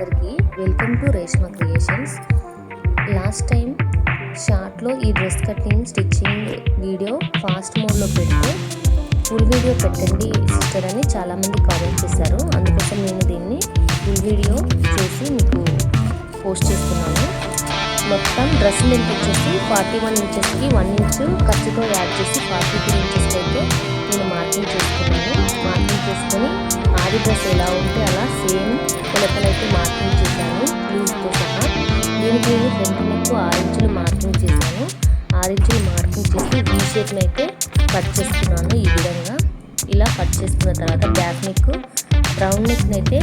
అందరికీ welcome to Reshma creations. Last time షార్ట్లో ఈ dress cutting stitching video fast మోడ్లో పెడితే ఫుల్ వీడియో పెట్టండి సిస్టర్ అని చాలామంది కామెంట్ చేశారు. అందుకోసం నేను దీన్ని ఫుల్ వీడియో చేసి మీకు పోస్ట్ చేస్తున్నాను. మొత్తం డ్రెస్ లెంత్ వచ్చేసి ఫార్టీ వన్ ఇంచెస్కి వన్ ఇంచ్ ఖర్చుతో యాడ్ చేసి ఫార్టీ త్రీ ఇంచెస్కి అయితే నేను మార్కింగ్ చేసుకున్నాను. మార్కింగ్ చేసుకొని ఆది డ్రెస్ ఎలా ఉంటే నేను ఫ్రంట్ నెక్ ఆరించులు మార్కింగ్ చేశాను. ఆరించులు మార్కింగ్ చేసి ఈ షేప్ని అయితే కట్ చేస్తున్నాను ఈ విధంగా. ఇలా కట్ చేసుకున్న తర్వాత బ్యాక్ నెక్ రౌండ్ నెక్ని అయితే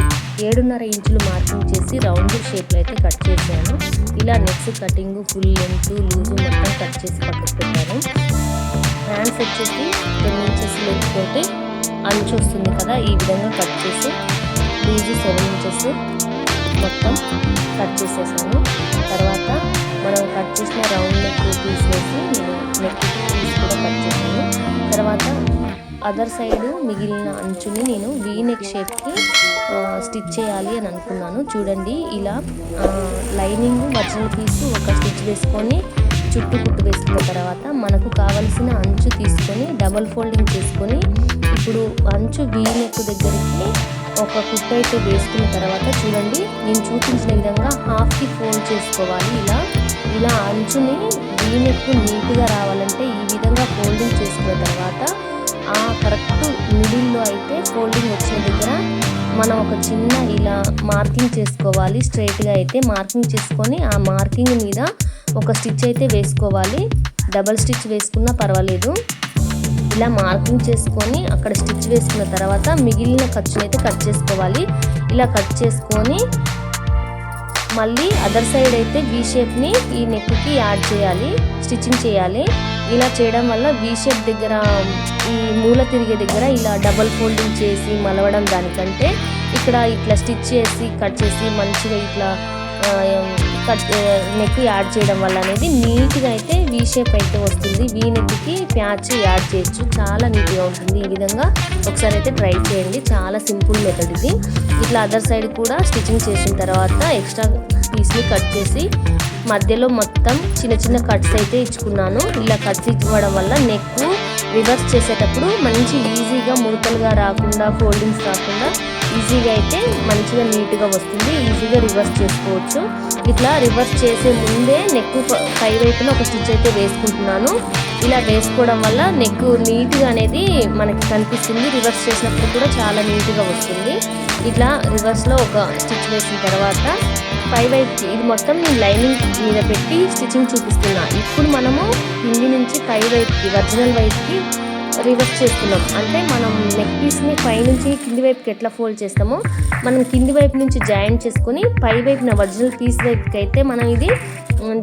ఏడున్నర ఇంచులు మార్కింగ్ చేసి రౌండ్ షేప్లో అయితే కట్ చేశాను. ఇలా necks cutting full length loose మొత్తం కట్ చేసి పక్కకు పెట్టాను. హ్యాండ్స్ వచ్చేసి టెన్ ఇంచెస్ లెంత్ తోటి అంచు వస్తుంది కదా ఈ విధంగా కట్ చేసి లూజు సెవెన్ ఇంచెస్ మొత్తం కట్ చేసేసాను. తర్వాత చేసిన రౌండ్ నెక్ తీసేసి నేను నెక్ పీస్ కూడా కట్ చేశాను. తర్వాత అదర్ సైడ్ మిగిలిన అంచుని నేను వీ నెక్ షేప్కి స్టిచ్ చేయాలి అని అనుకున్నాను. చూడండి ఇలా లైనింగ్ ఒరిజినల్ పీస్ ఒక స్టిచ్ వేసుకొని చుట్టూ కుట్టు వేసుకున్న తర్వాత మనకు కావలసిన అంచు తీసుకొని డబల్ ఫోల్డింగ్ చేసుకొని ఇప్పుడు అంచు వీ నెక్ దగ్గరికి ఒక కుట్టు అయితే వేసుకున్న తర్వాత చూడండి నేను చూపించిన విధంగా హాఫ్కి ఫోల్డ్ చేసుకోవాలి. ఇలా ఇలా అంచుని వీనెక్కు నీట్గా రావాలంటే ఈ విధంగా ఫోల్డింగ్ చేసుకున్న తర్వాత ఆ కరెక్ట్ మిడిల్లో అయితే ఫోల్డింగ్ వచ్చిన దగ్గర మనం ఒక చిన్న ఇలా మార్కింగ్ చేసుకోవాలి. స్ట్రైట్గా అయితే మార్కింగ్ చేసుకొని ఆ మార్కింగ్ మీద ఒక స్టిచ్ అయితే వేసుకోవాలి. డబల్ స్టిచ్ వేసుకున్నా పర్వాలేదు. ఇలా మార్కింగ్ చేసుకొని అక్కడ స్టిచ్ వేసుకున్న తర్వాత మిగిలిన ఖర్చుని అయితే కట్ చేసుకోవాలి. ఇలా కట్ చేసుకొని మళ్ళీ అదర్ సైడ్ అయితే వీ షేప్ని ఈ నెక్కి యాడ్ చేయాలి స్టిచ్చింగ్ చేయాలి. ఇలా చేయడం వల్ల వీ షేప్ దగ్గర ఈ మూల తిరిగే దగ్గర ఇలా డబల్ ఫోల్డింగ్ చేసి మలవడం దానికంటే ఇక్కడ ఇట్లా స్టిచ్ చేసి కట్ చేసి మంచిగా ఇట్లా కట్ నెక్ యాడ్ చేయడం వల్ల అనేది నీట్గా అయితే వీ షేప్ అయితే వస్తుంది. వీ నెక్కి ప్యాచ్ యాడ్ చేయొచ్చు. చాలా నీట్గా ఉంటుంది. ఈ విధంగా ఒకసారి అయితే ట్రై చేయండి. చాలా సింపుల్ మెథడ్ ఇది. ఇట్లా అదర్ సైడ్ కూడా స్టిచ్చింగ్ చేసిన తర్వాత ఎక్స్ట్రా పీస్ని కట్ చేసి మధ్యలో మొత్తం చిన్న చిన్న కట్స్ అయితే ఇచ్చుకున్నాను. ఇలా కట్స్ ఇవ్వడం వల్ల నెక్ రివర్స్ చేసేటప్పుడు మంచి ఈజీగా ముడతలుగా రాకుండా ఫోల్డింగ్స్ రాకుండా ఈజీగా అయితే మంచిగా నీట్గా వస్తుంది. ఈజీగా రివర్స్ చేసుకోవచ్చు. ఇట్లా రివర్స్ చేసే ముందే నెక్ పై వైపున ఒక స్టిచ్ అయితే వేసుకుంటున్నాను. ఇలా వేసుకోవడం వల్ల నెక్ నీట్గా అనేది మనకి కనిపిస్తుంది. రివర్స్ చేసినప్పుడు కూడా చాలా నీట్గా వస్తుంది. ఇట్లా రివర్స్లో ఒక స్టిచ్ వేసిన తర్వాత పై వైపుకి ఇది మొత్తం నేను లైనింగ్ మీద పెట్టి స్టిచ్చింగ్ చూపిస్తున్నా. ఇప్పుడు మనము కింది నుంచి పై వైపుకి ఒరిజినల్ వైపుకి రివర్స్ చేస్తున్నాం. అంటే మనం నెక్ పీస్ని పై నుంచి కింది వైపుకి ఎట్లా ఫోల్డ్ చేస్తామో మనం కింది వైపు నుంచి జాయింట్ చేసుకొని పై వైపున ఒరిజినల్ పీస్ వైపుకి అయితే మనం ఇది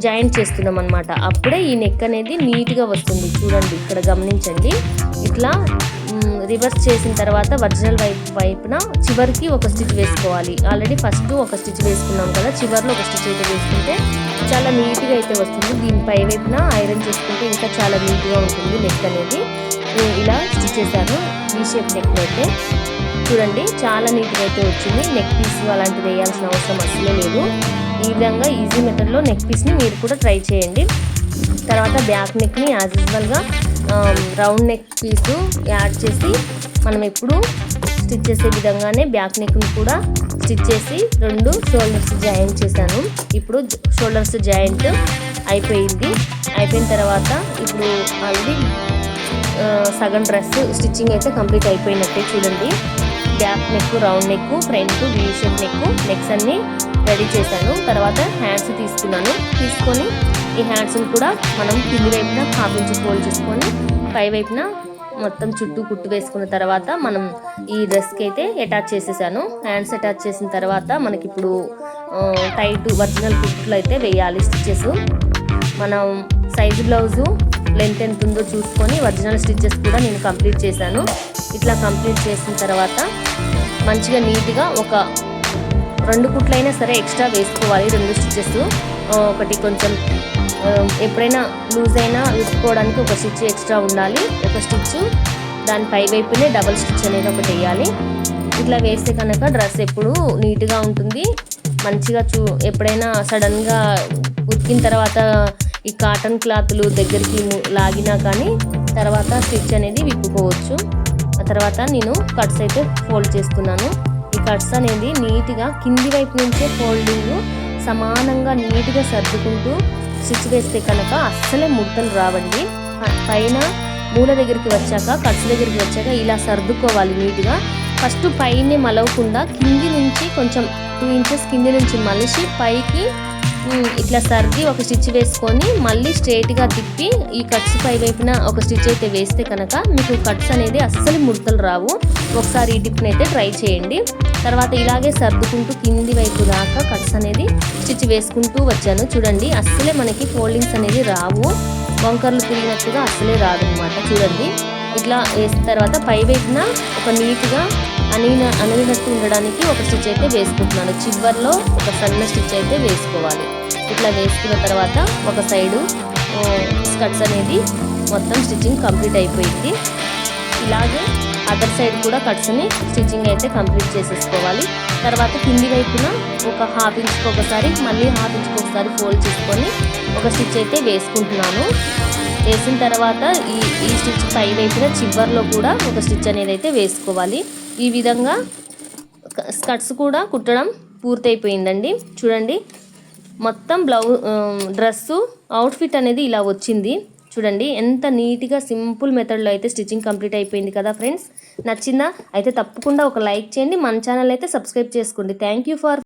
జాయింట్ చేస్తున్నాం అనమాట అప్పుడే ఈ నెక్ అనేది నీట్గా వస్తుంది. చూడండి ఇక్కడ గమనించండి. ఇట్లా రివర్స్ చేసిన తర్వాత ఒరిజినల్ వైపు వైపున చివరికి ఒక స్టిచ్ వేసుకోవాలి. ఆల్రెడీ ఫస్ట్ ఒక స్టిచ్ వేసుకున్నాం కదా చివరిలో ఒక స్టిచ్ అయితే వేసుకుంటే చాలా నీట్గా అయితే వస్తుంది. దీని పై వైపున ఐరన్ చేసుకుంటే ఇంకా చాలా నీట్గా ఉంటుంది నెక్ అనేది. ఇలా స్టిచ్ చేశాను ఈ షేప్ నెక్ అయితే. చూడండి చాలా నీట్గా అయితే వచ్చింది. నెక్ పీస్ అలాంటిది వేయాల్సిన అవసరం అసలే లేదు. ఈ విధంగా ఈజీ మెథడ్లో నెక్ పీస్ని మీరు కూడా ట్రై చేయండి. తర్వాత బ్యాక్ నెక్ని యాజ్ యూజువల్గా రౌండ్ నెక్ పీసు యాడ్ చేసి మనం ఎప్పుడు స్టిచ్ చేసే విధంగానే బ్యాక్ నెక్ని కూడా స్టిచ్ చేసి రెండు షోల్డర్స్ జాయింట్ చేశాను. ఇప్పుడు షోల్డర్స్ జాయింట్ అయిపోయింది. అయిపోయిన తర్వాత ఇప్పుడు ఆల్రెడీ సగం డ్రెస్ స్టిచ్చింగ్ అయితే కంప్లీట్ అయిపోయినట్టే చూడండి. Back neck round neck front V shape neck necks అన్నీ రెడీ చేశాను. తర్వాత హ్యాండ్స్ తీసుకున్నాను. తీసుకొని ఈ హ్యాండ్స్ని కూడా మనం కింది వైపున హాఫ్ ఇంచ్ ఫోల్డ్ చేసుకొని పై వైపున మొత్తం చుట్టూ కుట్టు వేసుకున్న తర్వాత మనం ఈ డ్రెస్కి అయితే అటాచ్ చేసేసాను. హ్యాండ్స్ అటాచ్ చేసిన తర్వాత మనకి ఇప్పుడు టైట్ ఒరిజినల్ కుట్లు అయితే వేయాలి స్టిచ్చెస్ మనం సైజు బ్లౌజు లెంత్ ఎంత ఉందో చూసుకొని ఒరిజినల్ స్టిచ్చెస్ కూడా నేను కంప్లీట్ చేశాను. ఇట్లా కంప్లీట్ చేసిన తర్వాత మంచిగా నీట్గా ఒక రెండు కుట్లైనా సరే ఎక్స్ట్రా వేసుకోవాలి రెండు స్టిచ్చెస్. ఒకటి కొంచెం ఎప్పుడైనా లూజ్ అయినా వేసుకోవడానికి ఒక స్టిచ్ ఎక్స్ట్రా ఉండాలి ఒక స్టిచ్ దాని పై వైపునే డబల్ స్టిచ్ అనేది ఒకటి వేయాలి. ఇట్లా వేస్తే కనుక డ్రెస్ ఎప్పుడు నీట్గా ఉంటుంది. మంచిగా చూ ఎప్పుడైనా సడన్గా ఉతికిన తర్వాత ఈ కాటన్ క్లాత్లు దగ్గరికి లాగినా కానీ తర్వాత స్టిచ్ అనేది విప్పుకోవచ్చు. ఆ తర్వాత నేను కట్స్ అయితే ఫోల్డ్ చేసుకున్నాను ఈ కట్స్ అనేది నీట్గా కింది వైపు నుంచే ఫోల్డింగ్ సమానంగా నీట్గా సర్దుకుంటూ స్టిచ్ వేస్తే కనుక అస్సలే ముడతలు రావండి. పైన మూల దగ్గరికి వచ్చాక కట్స్ దగ్గరికి వచ్చాక ఇలా సర్దుకోవాలి నీట్గా. ఫస్ట్ పైనే మలవకుండా కింది నుంచి కొంచెం టూ ఇంచెస్ కింది నుంచి మలిసి పైకి ఇట్లా సర్ది ఒక స్టిచ్ వేసుకొని మళ్ళీ స్ట్రైట్గా తిప్పి ఈ కట్స్ పై వైపున ఒక స్టిచ్ అయితే వేస్తే కనుక మీకు కట్స్ అనేది అస్సలు ముడతలు రావు. ఒకసారి ఈ టిప్ని అయితే ట్రై చేయండి. తర్వాత ఇలాగే సర్దుకుంటూ కింది వైపు దాకా కట్స్ అనేది స్టిచ్ వేసుకుంటూ వచ్చాను. చూడండి అస్సలే మనకి ఫోల్డింగ్స్ అనేది రావు. వంకర్లు తిరిగినట్టుగా అస్సలే రాదనమాట చూడండి ఇట్లా వేసిన తర్వాత పై వైపున ఒక నీట్గా అనిన అనినట్టు ఉండడానికి ఒక స్టిచ్ అయితే వేసుకుంటున్నాను. చివర్లో ఒక సన్న స్టిచ్ అయితే వేసుకోవాలి. ఇట్లా వేసుకున్న తర్వాత ఒక సైడు స్కర్ట్స్ అనేది మొత్తం స్టిచ్చింగ్ కంప్లీట్ అయిపోయింది. ఇలాగే అదర్ సైడ్ కూడా కట్స్ని స్టిచ్చింగ్ అయితే కంప్లీట్ చేసేసుకోవాలి. తర్వాత కింది వైపున ఒక హాఫ్ ఇంచ్కి ఒకసారి మళ్ళీ హాఫ్ ఇంచ్కి ఒకసారి ఫోల్డ్ చేసుకొని ఒక స్టిచ్ అయితే వేసుకుంటున్నాను. వేసిన తర్వాత ఈ ఈ స్టిచ్ పై వైపున చివర్లో కూడా ఒక స్టిచ్ అనేది అయితే వేసుకోవాలి. ఈ విధంగా స్కర్ట్స్ కూడా కుట్టడం పూర్తయిపోయిందండి. చూడండి మొత్తం బ్లౌ డ్రెస్సు అవుట్ఫిట్ అనేది ఇలా వచ్చింది. చూడండి ఎంత నీట్గా సింపుల్ మెథడ్లో అయితే స్టిచ్చింగ్ కంప్లీట్ అయిపోయింది కదా ఫ్రెండ్స్. నచ్చిందా? అయితే తప్పకుండా ఒక లైక్ చేయండి. మన ఛానల్ అయితే సబ్స్క్రైబ్ చేసుకోండి. Thank you for